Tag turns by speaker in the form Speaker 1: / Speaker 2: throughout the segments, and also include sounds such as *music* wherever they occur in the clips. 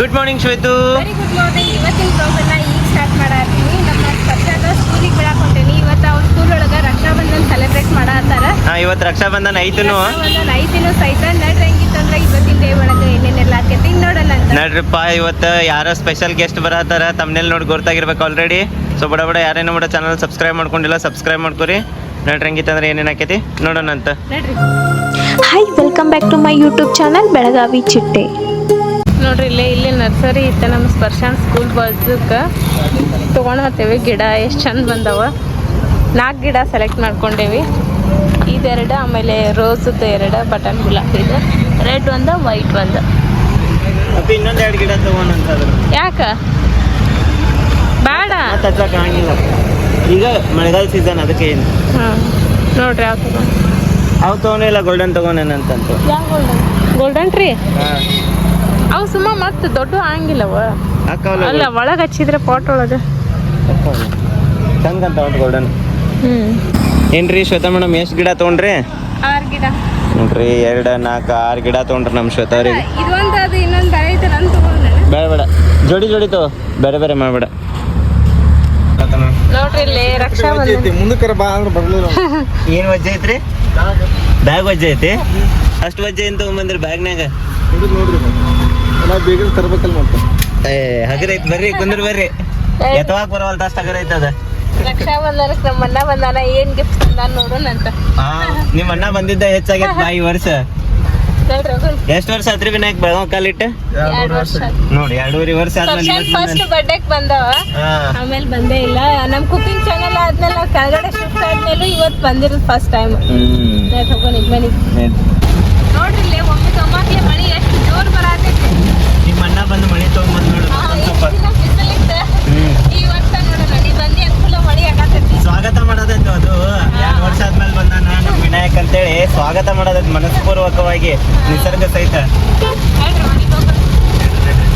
Speaker 1: Good morning Shwetu
Speaker 2: very good morning ಇವತ್ತಿನ ಬ್ಲಾಗನ್ನ ಈಗ ಸ್ಟಾರ್ಟ್ ಮಾಡತ್ತೀನಿ. ನಮ್ಮ ಸ್ಪರ್ಧಾದ ಸ್ಕೂಲಿಗೆ ಬಿಡಾಕೊಂಡೇನಿ ಹೊಂಟೇನಿ ಇವತ್ತು ಅವ್ರ ಸ್ಕೂಲ್ ಒಳಗೆ ರಕ್ಷಾಬಂಧನ್ ಸೆಲೆಬ್ರೇಟ್ ಮಾಡತ್ತಾರ.
Speaker 1: ಹಾ ಇವತ್ತು ರಕ್ಷಾಬಂಧನ ಐತನು.
Speaker 2: ರಕ್ಷಾಬಂಧನ್ ಐದಿನ ಸಹಿತ ನಡ್ರಿ ಹೆಂಗಿತ್ತಂದ್ರೆ ಇವತ್ತಿನ ಡೇ ಒಳಗೆ ಏನೇನೆಲ್ಲ ಆಕೈತಿ ನೋಡೋಣ ಅಂತ.
Speaker 1: ನಡ್ರಿಪ್ಪ ಇವತ್ತು ಯಾರೋ ಸ್ಪೆಷಲ್ ಗೆಸ್ಟ್ ಬರತ್ತಾರ ತಮ್ಮನೇಲಿ ನೋಡಿ ಗೊತ್ತಾಗಿರ್ಬೇಕು ಆಲ್ರೆಡಿ ಸೊ ಬಡ ಬಡ ಯಾರೇನು ಬಡ ಚಾನಲ್ ಸಬ್ಸ್ಕ್ರೈಬ್ ಮಾಡ್ಕೊಂಡಿಲ್ಲ ಸಬ್ಸ್ಕ್ರೈಬ್ ಮಾಡ್ಕೊರಿ. ನಡ್ರಿ ಹೆಂಗಿತ್ತಂದ್ರೆ ಏನೇನು ಆಕೈತಿ ನೋಡೋಣ ಅಂತ.
Speaker 2: ನಡ್ರಿ.
Speaker 3: Hi welcome back to my YouTube channel Belagavi ಚಿಟ್ಟೆ
Speaker 2: ನೋಡ್ರಿ ಇಲ್ಲೇ ಇಲ್ಲಿ ನರ್ಸರಿ ಇತ್ತು ನಮ್ಮ ಸ್ಪರ್ಶಾನ್ ಸ್ಕೂಲ್ ಬಾಯ್ಸಕ್ಕೆ ತೊಗೊಂಡು ಹತ್ತೇವೆ ಗಿಡ ಎಷ್ಟು ಚಂದ ಬಂದವ. ನಾಲ್ಕು ಗಿಡ ಸೆಲೆಕ್ಟ್ ಮಾಡ್ಕೊಂಡೇವಿ. ಇದೆರಡು ಆಮೇಲೆ ರೋಸದ್ದು ಎರಡು ಬಟನ್ ಗುಲಾಬಿದು ರೆಡ್ ಒಂದು ವೈಟ್ ಒಂದು.
Speaker 1: ಗಿಡ
Speaker 2: ಯಾಕ? ಬೇಡ.
Speaker 1: ಈಗ ಮಳೆಗಾಲ ಸೀಸನ್ ಅದಕ್ಕೆ ಏನು?
Speaker 2: ಹಾಂ ನೋಡ್ರಿ ಯಾವ ತಗೊಂಡು.
Speaker 1: ಅವು ತಗೊಂಡಿಲ್ಲ ಗೋಲ್ಡನ್ ಅಂತಂತ
Speaker 2: ಯಾ ಗೋಲ್ಡನ್ ಗೋಲ್ಡನ್ ಟ್ರೀ
Speaker 1: ಹಾಂ.
Speaker 2: ಅವು ಸುಮ್ಮ ಮತ್ತೆ ದೊಡ್ಡ ಆಗಂಗಿಲ್ಲವ
Speaker 1: ಅಕ್ಕವಲ್ಲ
Speaker 2: ಅಲ್ಲ ಒಳಗೆ ಹಚ್ಚಿದ್ರೆ ಪಾಟ್ ಒಳಗೆ.
Speaker 1: ಚಂದ ಅಂತ ಒಟ್ಟು ಗೋಲ್ಡನ್
Speaker 2: ಹ್ಮ್.
Speaker 1: ಏನ್ರಿ ಶ್ವೇತಾ ಮೇಡಮ್ ಎಷ್ಟು ಗಿಡ ತೊಗೊಂಡ್ರಿ?
Speaker 2: ಆರು ಗಿಡ.
Speaker 1: ನೋಡ್ರಿ ಎರಡು ನಾಲ್ಕು ಆರು ಗಿಡ ತೊಗೊಂಡ್ರಿ ನಮ್ಮ ಶ್ವೇತಾ ಅವ್ರಿಗೆ.
Speaker 2: ಇದೊಂದು ಅದು ಇನ್ನೊಂದು ಬೇರೆ ಐತೆ ನಾನು ತಗೊಂಡೆ.
Speaker 1: ಬೇಡ ಬೇಡ. ಜೋಡಿ ಜೋಡಿ ತೋ ಬೇರೆ ಬೇರೆ ಮಾಡಬೇಡ.
Speaker 2: ನೋಡ್ರಿ ಇಲ್ಲಿ ರಕ್ಷಾ ಬಂಧನ
Speaker 4: ಮುಂದಕ್ಕೆ ಬಾ ಅಂದ್ರೆ ಬರ್ಲಿಲ್ಲ. *laughs*
Speaker 1: ಏನು ವಜ್ಜೆ ಐತ್ರಿ? ಬ್ಯಾಗ್ ವಜ್ಜೆ ಐತಿ? ಅಷ್ಟು ವಜ್ಜೆ ಏನು ತೊಗೊಂಬಂದ್ರಿ ಬ್ಯಾಗ್ನಾಗ
Speaker 4: ನೋಡ್ರಿ. ಎಲ್ಲ ಬೇಗ ತರ್ಬೇಕಲ್ಲ ಮತ್ತೆ.
Speaker 1: ಏ ಹಗರ ಐತಿ ಬರ್ರಿ ಕುಂದ್ರ ಬರ್ರಿ. ಎತ್ತವಾಕ್ ಬರವಲ್ತ ಅಷ್ಟು ಹಗರ ಐತದ
Speaker 2: ರಕ್ಷಾ ಬಂಧನಕ್ಕೆ ನಮ್ಮ ಅಣ್ಣ ಬಂದಾನ ಏನ್ ಗಿಫ್ಟ್ ತಂದಾನ ನೋಡೋಣ ಅಂತ.
Speaker 1: ಹಾ ನಿಮ್ಮ ಅಣ್ಣ ಬಂದಿದ್ದ ಹೆಚ್ಚಾಗೈತಿ ಬಾ ಈ ವರ್ಷ. ಎಷ್ಟ್ ವರ್ಷ ಆತ್ರಿ ವಿನಾಯಕ್ ಬೆಳಗಾವ್ ಕಾಲಿಟ್ಟು?
Speaker 2: ಎರಡು ವರ್ಷ
Speaker 1: ನೋಡಿ ಎರಡೂವರೆ ವರ್ಷ ಆದ್ಮೇಲೆ
Speaker 2: ಫಸ್ಟ್ ಬರ್ಡೇಕ್ ಬಂದವ. ಆಮೇಲೆ ಬಂದೇ ಇಲ್ಲ. ನಮ್ ಕುಕಿಂಗ್ ಚಾನಲ್ ಆದ್ಮೇಲೆ ನಾವ್ ಕೆಳಗಡೆ ಶಿಫ್ಟ್ ಆದ್ಮೇಲೆ ಇವತ್ತು ಬಂದಿರೋದು ಫಸ್ಟ್ ಟೈಮ್ ನೋಡ್ರಿ ಇಲ್ಲಿ ಒಮ್ಮೆ ಗಮ್ಮಕ್ಲೆ ಮಳಿ ಎಷ್ಟು ಜೋರ್ ಬರಾತೈತಿ.
Speaker 1: ನಿಮ್ಮ ಬಂದು ಮನೆ ತೊಗೊಂಬಂದು ನೋಡು.
Speaker 2: ಮಳಿ
Speaker 1: ಸ್ವಾಗತ ಮಾಡೋದಂತ ಅದು. ಎರಡು ವರ್ಷ ಆದ್ಮೇಲೆ ಬಂದ ನಾನು ವಿನಾಯಕ್ ಅಂತೇಳಿ. ಸ್ವಾಗತ ಮಾಡೋದಂತ ಮನಸ್ಪೂರ್ವಕವಾಗಿ ನಿಸರ್ಗ ಸಹಿತ.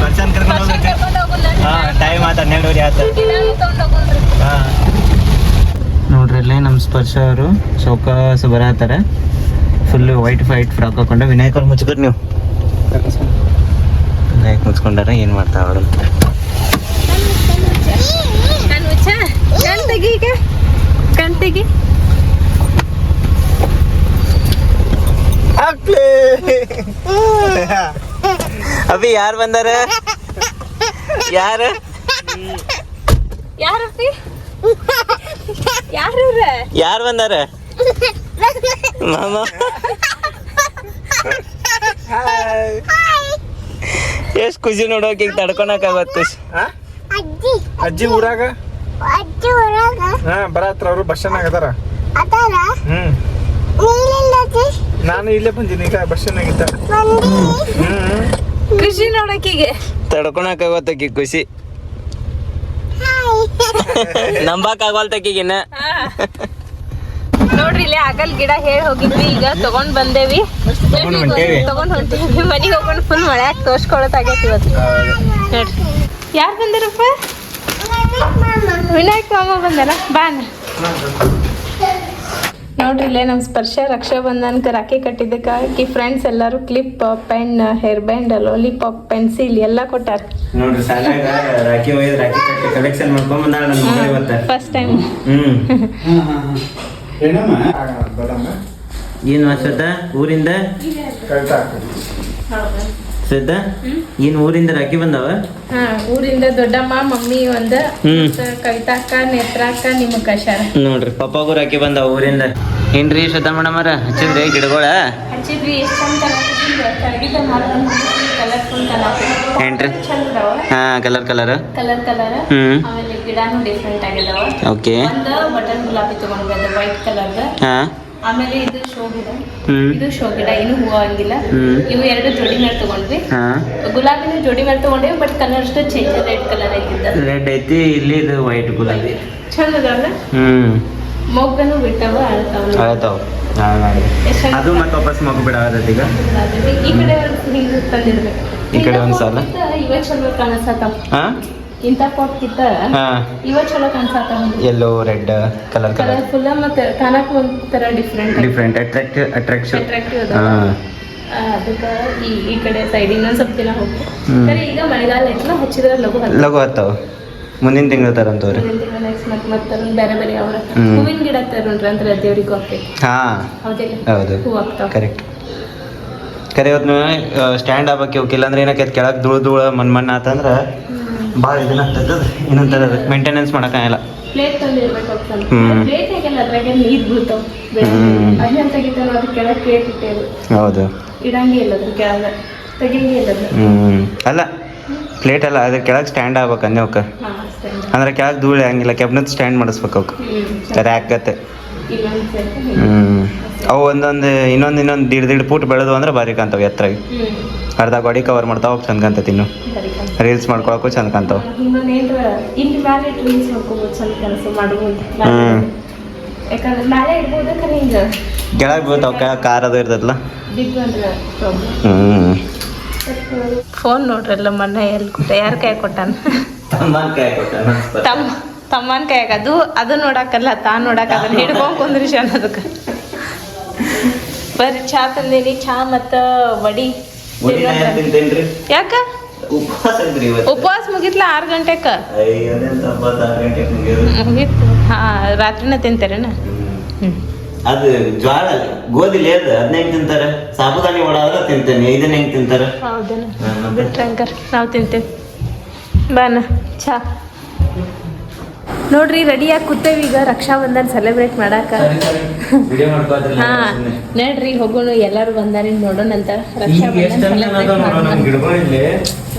Speaker 1: ಪರ್ಸನ್ ಕರ್ಕೊಂಡು
Speaker 2: ವರ್ಷ
Speaker 1: ಹೋಗ್ಬೇಕು.
Speaker 2: ಕರ್ಕೊಂಡ್ ಹೋಗೋಣ
Speaker 1: ಹಾ ಟೈಮ್ ಆತ ಹನ್ನೆರಡುವರೆ ಆತ. ಹಾ. ನೋಡ್ರಿ ಇಲ್ಲೇ ನಮ್ಮ ಸ್ಪರ್ಶ ಅವರು ಚೌಕಾಸ ಬರತ್ತಾರೆ ಫುಲ್ ವೈಟ್ ವೈಟ್ ಫ್ರಾಕ್ ಹಾಕೊಂಡು ವಿನಾಯಕ್ ಅವ್ರು ಮುಚ್ಕೊಟ್ ನೀವು. ವಿನಾಯಕ್ ಮುಚ್ಕೊಂಡಾರ ಏನು
Speaker 2: ಮಾಡ್ತಾ ಅವಳು ಈಗ. ಕಣ್ ತೆಗಿ.
Speaker 1: ಅಭಿ ಯಾರು ಬಂದಾರ? ಯಾರು?
Speaker 2: ಯಾರ?
Speaker 1: ಯಾರು ಬಂದಾರ? ಮಾಮ. ಎಷ್ಟು ಖುಷಿ ನೋಡೋಕೆ ಈಗ ತಡ್ಕೊಳಕಾಗತ್ ಖುಷಿ.
Speaker 4: ಅಜ್ಜಿ. ಊರಾಗ? ಹಾ ಬರತ್ರ ಅವರು ಬಸ್ ಸ್ಟ್ಯಾಂಡ್ ಆಗದಾರ ಹ್ಮ್. ನಾನು ಇಲ್ಲೇ ಬಂದಿನಿ ಈಗ ಬಸ್ ಸ್ಟ್ಯಾಂಡ್ ಆಗಿದ್ದ ಖುಷಿ
Speaker 2: ಖುಷಿ ತಡ್ಕೊಳಕ್
Speaker 1: ಆಗತ್ತಕ್ಕೆ ಖುಷಿ. ನಂಬಕ್ ಆಗವಲ್ತಕಿಗಿನ್ನ
Speaker 2: ನೋಡ್ರಿ ಇಲ್ಲಿ ಆಗಲ್ ಗಿಡ ಹೇಳಿ ಹೋಗಿದ್ವಿ ಈಗ ತಗೊಂಡ್ ಬಂದೇವಿ.
Speaker 1: ತಗೊಂಡ್ ಹೊಂಟೇವಿ.
Speaker 2: ಮನೆಗೆ ಹೋಗೋಣ ಫುಲ್ ಮಳ್ಯಾಗ ತೋರ್ಸ್ಕೊಳತ್ತಾಗೈತಿ ಇವತ್ತು. ನೋಡ್ರಿ ಯಾರು ಬಂದಿರಪ್ಪ? ವಿನಾಯಕ್ ಮಾಮ ಬಂದಲ್ಲ ಬಾ ನೋಡ್ರಿ ಇಲ್ಲೇ ನಮ್ಮ ಸ್ಪರ್ಶ ರಕ್ಷಾ ಬಂಧನಕ್ಕೆ ರಾಖಿ ಕಟ್ಟಿದ್ದಕ್ಕಾಗಿ ಫ್ರೆಂಡ್ಸ್ ಎಲ್ಲರೂ clip pen hair band lollipop pencil ಎಲ್ಲ ಕೊಟ್ಟಾರ.
Speaker 1: ನೋಡ್ರಿ ಸಾಲಾಗ ರಾಖಿ ಒಯ್ದು ರಾಖಿ ಕಟ್ಟಿ ಕಲೆಕ್ಷನ್ ಮಾಡ್ಕೊಂಡ್ ಬಂದಾಳ ನನ್ನ ಮಗಳು ಇವತ್ತ.
Speaker 2: ಫಸ್ಟ್ ಟೈಮ್
Speaker 1: ಹ್ಮ್. *laughs*
Speaker 4: ಬೇಡಮ್ಮ
Speaker 1: ಏನು ಶ್ವೇತ ಊರಿಂದ?
Speaker 4: ಕಳ್ತಾ
Speaker 1: ಶ್ವೇತ ಏನ್ ಊರಿಂದ ರಾಖಿ ಬಂದವ?
Speaker 2: ಹಾ ಊರಿಂದ ದೊಡ್ಡಮ್ಮ ಮಮ್ಮಿ ಒಂದ
Speaker 1: ಹ್ಮ್.
Speaker 2: ಅಕ್ಕ ಕವಿತಾಕ್ಕ ನೇತ್ರಾಕ್ಕ ನಿಮ್ಮ ಕಷಾರ
Speaker 1: ನೋಡ್ರಿ ಪಪ್ಪಾಗೂ ರಾಖಿ ಬಂದವ ಊರಿಂದ. ಏನ್ರಿ ಶ್ವೇತಾ ಮೇಡಮರ ಹಚ್ಚಿದ್ರಿ ಗಿಡಗಳ? ಏನ್ರಿ? ಹಾ ಕಲರ್ ಕಲರ್
Speaker 2: ಕಲರ್ ಕಲರ್
Speaker 1: ಹ್ಮ್.
Speaker 2: ಆಮೇಲೆ ಗಿಡನೂ ಡಿಫ್ರೆಂಟ್ ಆಗಿದಾವ.
Speaker 1: ಓಕೆ.
Speaker 2: ಒಂದು ಬಟನ್ ಗುಲಾಬಿ ತಗೊಂಡ್ ಬಂದೆ ವೈಟ್ ಕಲರ್
Speaker 1: ಹಾ.
Speaker 2: ಆಮೇಲೆ ಇದು ಶೋ ಗಿಡ. ಇದು ಶೋ ಗಿಡ ಇನ್ನು ಹೂವು ಆಗಿಲ್ಲ. ಇವು ಎರಡು ಜೋಡಿ ಮೇಲೆ ತಗೊಂಡ್ವಿ. ಗುಲಾಬಿನ ಜೋಡಿ ಮೇಲೆ ತಗೊಂಡೇವಿ ಬಟ್ ಕಲರ್ ಅಷ್ಟು ಚೇಂಜ್ ರೆಡ್ ಕಲರ್ ಆಗಿದ್ದ.
Speaker 1: ರೆಡ್ ಐತಿ ಇಲ್ಲಿ ಇದು ವೈಟ್ ಗುಲಾಬಿ.
Speaker 2: ಚಂದ ಅದಾವಲ್ಲ
Speaker 1: ಹ್ಮ್.
Speaker 2: ಮೊಗ್ಗನು ಬಿಟ್ಟವ ಅಳ್ತಾವ.
Speaker 1: ಅದು ಮತ್ತೆ ವಾಪಸ್ ಮಗು ಬಿಡಾಗತ್ತೈತಿ ಈಗ?
Speaker 2: ಈ ಕಡೆ ಹಿಂಗ್ ತಂದಿರ್ಬೇಕು.
Speaker 1: ಈ ಕಡೆ ಒಂದ್ ಸಾಲ?
Speaker 2: ಇವ ಚಲೋ ಕಾಣಿಸತ್ತಾವ ಇಂಥ ಪಾಟ್ ಕಿತ್ತ
Speaker 1: ಹಾ.
Speaker 2: ಇವ ಚಲೋ ಕಾಣಿಸತ್ತಾವ
Speaker 1: yellow red colour colour
Speaker 2: colourful ಮತ್ತೆ ಕಾಣಕ್ ಒಂಥರ different
Speaker 1: different attractive attraction
Speaker 2: attractive
Speaker 1: ಹಾ.
Speaker 2: ಅದಾವ ಅದಕ್ಕೆ ಈ ಈ ಕಡೆ ಸೈಡ್ ಇನ್ನೊಂದು ಸ್ವಲ್ಪ ದಿನ ಹೋಗಿ ಈಗ ಮಳೆಗಾಲ ಐತಲ್ಲ ಹಚ್ಚಿದ್ರೆ ಲಘು
Speaker 1: ಲಘು ಹತ್ತಾವ. ಮುಂದಿನ ತಿಂಗಳು ತರಂತವ್ರಿ
Speaker 2: ನೆಕ್ಸ್ಟ್ ಮತ್ತೆ ಮತ್ತೆ ಬೇರೆ ಬೇರೆ ಅವ್ರ
Speaker 1: ಹ್ಮ್.
Speaker 2: ಹೂವಿನ ಗಿಡ ತರೋಣ್ರಿ ಅಂದ್ರೆ ದೇವ್ರಿಗೂ
Speaker 1: ಹಾಂ.
Speaker 2: ಹೌದಿಲ್ಲ?
Speaker 1: ಹೌದು.
Speaker 2: ಹೂ ಆಗ್ತಾವ.
Speaker 1: ಕರೆಕ್ಟ್ ಕರೆ ಇವತ್ತು ಸ್ಟ್ಯಾಂಡ್ ಆಗ್ಬೇಕು ಇವಕ್ಕೆ ಇಲ್ಲಾಂದ್ರೆ ಏನಕ್ಕೆ ಕೆಳಗೆ ಧೂಳು ಧೂಳು ಮಣ್ಣು ಮಣ್ಣು ಆತಂದ್ರೆ ಭಾಳ ಇದನ್ನ ಆಗ್ತದೆ ಏನಂತಾರೆ ಮೇಂಟೆನೆನ್ಸ್ ಮಾಡೋಕ್ಕಾಗಲ್ಲ
Speaker 2: ಪ್ಲೇಟ್ ತಂದಿರ್ಬೇಕು
Speaker 1: ಹ್ಮ್.
Speaker 2: ಪ್ಲೇಟ್ ಹೇಗಲ್ಲ ಅದ್ರಾಗೆ ನೀರು ಬೀಳ್ತಾವ.
Speaker 1: ಹ್ಮ್.
Speaker 2: ಅದನ್ನ ತೆಗಿತಾನ ಅದ್ರ ಕೆಳಗೆ ಪ್ಲೇಟ್ ಇಟ್ಟೇವು.
Speaker 1: ಹೌದು.
Speaker 2: ಇಡಂಗೇ ಇಲ್ಲ ಅದ್ರ ಕೆಳಗೆ. ತೆಗಿಯಂಗೆ ಇಲ್ಲ ಅದ್ರ.
Speaker 1: ಹ್ಞೂ ಅಲ್ಲ ಪ್ಲೇಟ್ ಅಲ್ಲ ಅದ್ರ ಕೆಳಗೆ ಸ್ಟ್ಯಾಂಡ್ ಆಗ್ಬೇಕು ಅಂದೆ ಅವಕ್ಕೆ. ಅಂದ್ರೆ ಕೆಳಗೆ ಧೂಳು ಹಂಗಿಲ್ಲ ಕೆಬ್ನತ್ ಸ್ಟ್ಯಾಂಡ್ ಮಾಡಿಸ್ಬೇಕು ಅವಕ್ಕೆ.
Speaker 2: ಸರಿ. ಸರಿ
Speaker 1: ಹ್ಞೂ ಅವು ಒಂದೊಂದು ಇನ್ನೊಂದು ಇನ್ನೊಂದು ದಿಡ್ ದಿಡ್ ಫೂಟ್ ಬೆಳೆದು ಅಂದ್ರೆ ಭಾರಿ ಕಾಣ್ತಾವೆ ಎತ್ತರಾಗಿ. ಅರ್ಧ ಗಾಡಿ ಕವರ್ ಮಾಡ್ತಾವ ಚಂದ ಕಾಣ್ತೈತಿ ಇನ್ನು ರೀಲ್ಸ್ ಮಾಡ್ಕೊಳಕ್ಕೂ ಚಂದ ಕಾಣ್ತಾವ. ಕೆಳಗೆ ಬೀಳ್ತಾವ ಕೆಳಗೆ ಕಾರ್ ಅದು
Speaker 2: ಇರ್ತದಲ್ಲ
Speaker 1: ಹ್ಞೂ
Speaker 2: ಫೋನ್ ನೋಡ್ರಲ್ಲ ಮೊನ್ನೆ ಎಲ್ಲಿ ಕೊಟ್ಟ ಯಾರ ಕೈ ಕೊಟ್ಟಾನ? ತಮ್ಮ ತಮ್ಮನ ಕೈಯಾಗ ಅದು ಅದು ನೋಡಕ್ಕಲ್ಲ ತಾನು ನೋಡಕ್ ಅದನ್ನ ಹಿಡ್ಕೊಂಡ್ ಕುಂದ್ರಿ ಅನ್ನೋದಕ್ಕ ಅದಕ್ಕೆ. ಬರ್ರಿ ಚಾ ತಂದೀನಿ ಚಾ ಮತ್ತ ವಡಿ. ಯಾಕ?
Speaker 1: ಉಪವಾಸ
Speaker 2: ಮುಗಿತ್ಲ ಆರು ಗಂಟೆಕ? ಮುಗಿತ್ ಹಾ ರಾತ್ರಿನ ತಿಂತಾರೇನ? ಹ್ಮ್.
Speaker 1: ಅದು ಜ್ವಾಳ ಗೋಧಿ ಲೇದು ಅದನ್ನ ಹೆಂಗ್ ತಿಂತಾರ? ಸಾಬುದಾನಿ ವಡ ಆದ್ರೆ ತಿಂತೇನೆ ಇದನ್ನ ಹೆಂಗ್ ತಿಂತಾರ?
Speaker 2: ಹೌದೇನ?
Speaker 1: ಮತ್ತೆ?
Speaker 2: ನಾವು ತಿಂತೇವೆ. ಬಾನ ಚಾ. ನೋಡ್ರಿ ರೆಡಿಯಾಗಿ ಕೂತೇವಿ ಈಗ ರಕ್ಷಾಬಂಧನ್ ಸೆಲೆಬ್ರೇಟ್ ಮಾಡಾಕ. ಹಾ ನಡ್ರಿ ಹೋಗೋಣ ಎಲ್ಲಾರು ಬಂದಾರಿ ನೋಡೋಣ ಅಂತ. ರಕ್ಷಾಬಂಧನ್.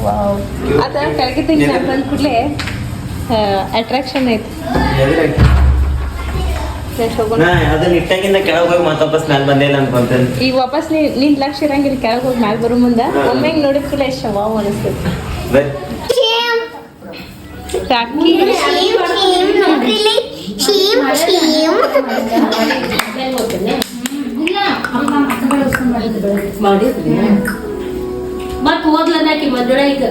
Speaker 2: ವಾವ್ ಅದ ಕೆಳಗಿದ್ದ ಹಿಂಗೆ ಬಂದ ಕೂಡಲೇ ಅಟ್ರಾಕ್ಷನ್ ಐತಿ? ನೆಕ್ಸ್ಟ್ ಹೋಗೋಣ?
Speaker 1: ಅದನ್ನ ಇಟ್ಟಾಗಿಂದ ಕೆಳಗೆ ಹೋಗಿ ಮತ್ತೆ ವಾಪಸ್ ಮ್ಯಾಲ ಬಂದೇ ಇಲ್ಲ ಅನ್ಕೊಂತೇನೆ.
Speaker 2: ಈಗ ವಾಪಸ್ ನೀ ನಿನ್ ಲಕ್ಷ ಇರಂಗಿಲ್ಲ ಕೆಳಗೆ ಹೋಗಿ ಮ್ಯಾಲ್ ಬರೋ ಮುಂದೆ ಒಮ್ಮೆ ನೋಡಿದ ಕೂಡ ಎಷ್ಟು ವಾವ್ ಅನಿಸ್ತೈತಿ
Speaker 1: ಬರ್ರಿ
Speaker 2: ರಾಕಿ
Speaker 5: ಮತ್ ಓದ್ಲನ್ನಾಕಿ ಮದ್ವೆ ಈಗ.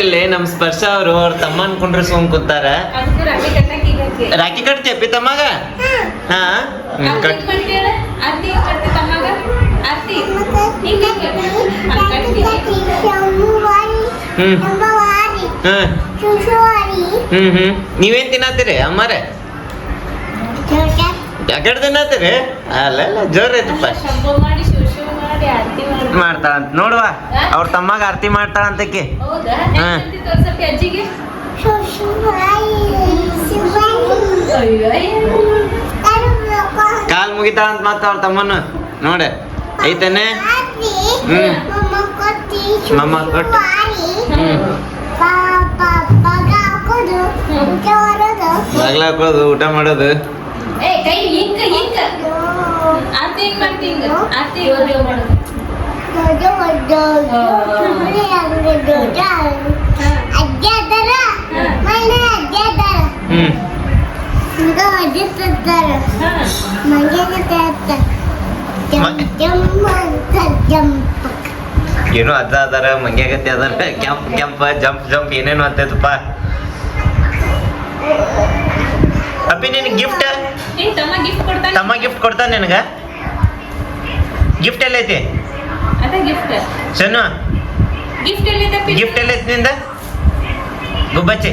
Speaker 1: ಇಲ್ಲಿ ನಮ್ ಸ್ಪರ್ಶ ಅವರು ಅವ್ರ ತಮ್ಮ ಅನ್ಕೊಂಡ್ರೆ ಸುಮ್ ಕೂತಾರ.
Speaker 2: ಅದಕ್ಕೆ ರಾಕಿ ಕಟ್ಟಕ್ಕೆ ಈಗ
Speaker 1: ರಾಖಿ ಕಟ್ತಿ ಅಪ್ಪಿ ತಮ್ಮಗ ಹಾ ಹ್ಮ್, ಕಟ್. ಹ್ಮ್ ಹ್ಮ್ ಹ್ಮ್ ಹ್ಮ್ ನೀವೇನ್ ತಿನ್ನತ್ತೀರಿ ಅಮ್ಮಾರೆ ಯಾಕಡೆ ತಿನ್ನತ್ತೀರಿ ಅಲ್ಲ ಅಲ್ಲ ಜೋರ್ ಐತಪ್ಪ
Speaker 2: ಮಾಡ್ತಾಳ
Speaker 1: ಅಂತ ನೋಡುವ ಅವ್ರ ತಮ್ಮಗ ಆರತಿ ಮಾಡ್ತಾಳಂತಕ್ಕೆ
Speaker 2: ಅಂತಕ್ಕೆ
Speaker 1: ಹಾ. ಕಾಲ್ ಮುಗಿತಾಳಂತ ಅಂತ ಅವ್ರ ತಮ್ಮನ ನೋಡೆ. ಐತೇನೆ? ಹ್ಮ್. ಮಮ್ಮ ಕೊಟ್ಟು ಹ್ಮ್ ಬಾಗ್ಲ ಹಾಕೋದು ಊಟ ಮಾಡೋದು.
Speaker 2: ಅಜ್ಜ ಆರ್ತಿ
Speaker 1: ಏನೋ ಅಜ್ಜ ಅದಾರ ಮಂಗ್ಯಾಗತ್ತೆ ಅದಾರ. ಕೆಂಪ್ ಕೆಂಪ ಜಂಪ್ ಜಂಪ್ ಏನೇನು ಅಂತೈತಪ್ಪ ಅಪ್ಪಿ ನಿನ್ ಗಿಫ್ಟ್
Speaker 2: ತಮ್ಮ ಗಿಫ್ಟ್ ಕೊಡ್ತಾನೆ.
Speaker 1: ತಮ್ಮ ಗಿಫ್ಟ್ ಕೊಡ್ತಾನೆ ನಿನಗ? ಗಿಫ್ಟ್ ಎಲ್ಲೈತಿ?
Speaker 2: ಅದ ಗಿಫ್ಟ್
Speaker 1: ಸಣ್ಣ
Speaker 2: ಗಿಫ್ಟ್ ಎಲ್ಲಿದೆ
Speaker 1: ಗಿಫ್ಟ್ ಎಲ್ಲೈತಿ ನಿಂದ? ಗುಬ್ಬಚ್ಚಿ.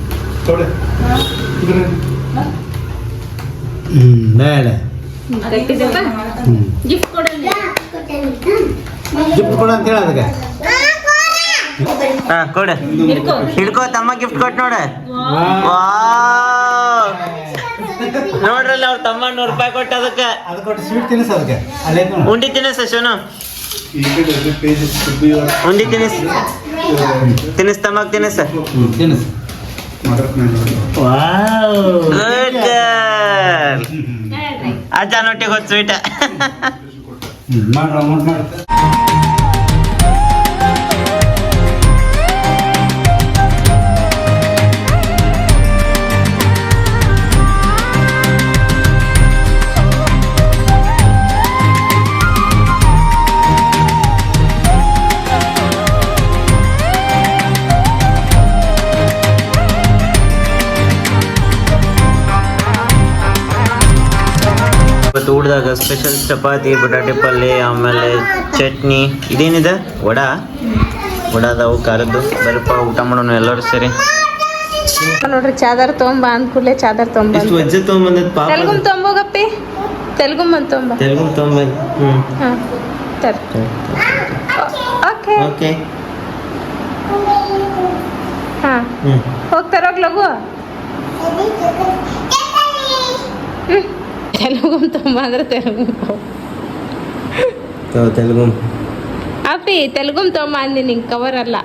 Speaker 6: ಹ್ಮ್ ಬೇಡ
Speaker 2: ಗಿಫ್ಟ್ ಕೊಡಲ್ಲ
Speaker 6: ಗಿಫ್ಟ್ ಕೊಡು ಅಂತ ಹೇಳ ಅದಕ್ಕೆ.
Speaker 1: ಹಾ ಕೊಡು.
Speaker 2: ಹಿಡ್ಕೊ.
Speaker 1: ಹಿಡ್ಕೋ ತಮ್ಮ ಗಿಫ್ಟ್ ಕೊಟ್ಟು ನೋಡ. ನೋಡ್ರಲ್ಲ ಅವ್ರ ತಮ್ಮ ನೂರು ರೂಪಾಯಿ ಕೊಟ್ಟ ಅದಕ್ಕೆ. ಉಂಡಿ ತಿನ್ನಿಸ ಶೋನು. ಉಂಡಿ ತಿನ್ನಿಸ್. ತಿನ್ನಿಸ್ ತಮ್ಮ ತಿನ್ನಿಸ.
Speaker 6: ತಿನ್ನಿಸ್.
Speaker 1: ಅಜ್ಜ ನೊಟ್ಟಿಗೆ ಹೋದ್ ಸ್ವೀಟ್. ಇವತ್ತು ಊಟದಾಗ ಸ್ಪೆಷಲ್ ಚಪಾತಿ ಬಟಾಟೆ ಪಲ್ಯ ಆಮೇಲೆ ಚಟ್ನಿ ಇದೇನಿದೆ? ವಡಾ? ವಡ ಅದಾವು ಖಾರದ್ದು. ಬರಪ್ಪ ಊಟ ಮಾಡೋಣ ಎಲ್ಲರೂ ಸೇರಿ.
Speaker 2: ನೋಡ್ರಿ ಚಾದರ್ ತೊಂಬ ಅಂದ ಕೂಡಲೇ ಚಾದರ್ ತೊಂಬ ತೆಲುಗು ತೊಂಬೋಗಪ್ಪಿ ತೆಲುಗುಮ್ ಅಂತ ತೊಂಬ
Speaker 1: ತೆಲುಗು ಹ್ಞೂ
Speaker 2: ಹಾಂ ಓಕೆ.
Speaker 1: ಓಕೆ.
Speaker 2: ಹಾಂ.
Speaker 1: ಹ್ಞೂ
Speaker 2: ಹೋಗ್ತಾರೋಗ್ ಲಘು. ಹ್ಮ್. ತುಂಬ ಅಂದ್ರೆ ತೆಲುಗು.
Speaker 1: ತೆಲುಗು.
Speaker 2: ಅಪ್ಪಿ ತೆಲುಗುಮ್ ತೊಂಬ ಅಂದಿ ನಿಂಗೆ ಕವರ್ ಅಲ್ಲ.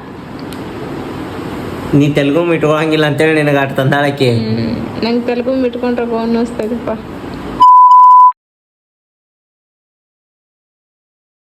Speaker 1: ನೀ ತೆಲುಗು ಇಟ್ಕೊಳಂಗಿಲ್ಲ ಅಂತೇಳಿ ನಿನಗೆ ಆಟ ತಂದಾಳಕ್ಕೆ.
Speaker 2: ನಂಗೆ ತೆಲುಗು ಇಟ್ಕೊಂಡ್ರೆ ಬಹು ಅನ್ನಿಸ್ತದಪ್ಪ